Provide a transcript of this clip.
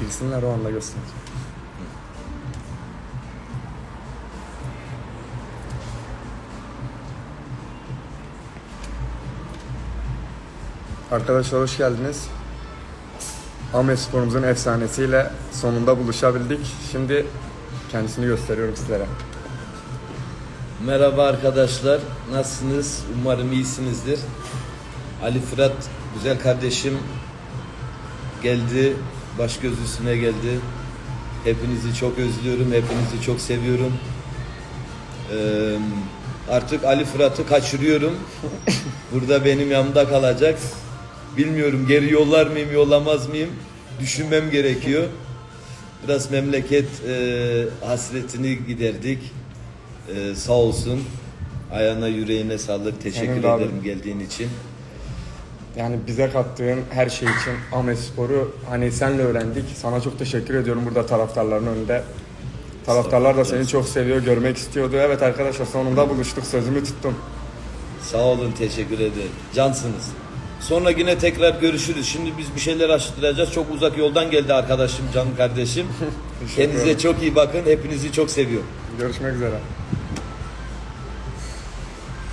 Girsinler o anda göstereceğim. Arkadaşlar hoş geldiniz. Ahmet Spor'umuzun efsanesiyle sonunda buluşabildik. Şimdi kendisini gösteriyorum sizlere. Merhaba arkadaşlar, nasılsınız? Umarım iyisinizdir. Ali Fırat, güzel kardeşim geldi, baş göz üstüne geldi. Hepinizi çok özlüyorum, hepinizi çok seviyorum. Ee, artık Ali Fırat'ı kaçırıyorum. Burada benim yanımda kalacak. Bilmiyorum geri yollar mıyım, yollamaz mıyım? Düşünmem gerekiyor. Biraz memleket e, hasretini giderdik. Ee, sağ olsun. Ayağına yüreğine sağlık. Teşekkür Senin de abi. ederim geldiğin için. Yani bize kattığın her şey için Ahmet Spor'u hani senle öğrendik. Sana çok teşekkür ediyorum burada taraftarların önünde. Taraftarlar da seni çok seviyor, görmek istiyordu. Evet arkadaşlar sonunda buluştuk, sözümü tuttum. Sağ olun. Teşekkür ederim. Cansınız. Sonra yine tekrar görüşürüz. Şimdi biz bir şeyler açıklayacağız. Çok uzak yoldan geldi arkadaşım, canım kardeşim. Kendinize çok iyi bakın. Hepinizi çok seviyorum. Görüşmek üzere.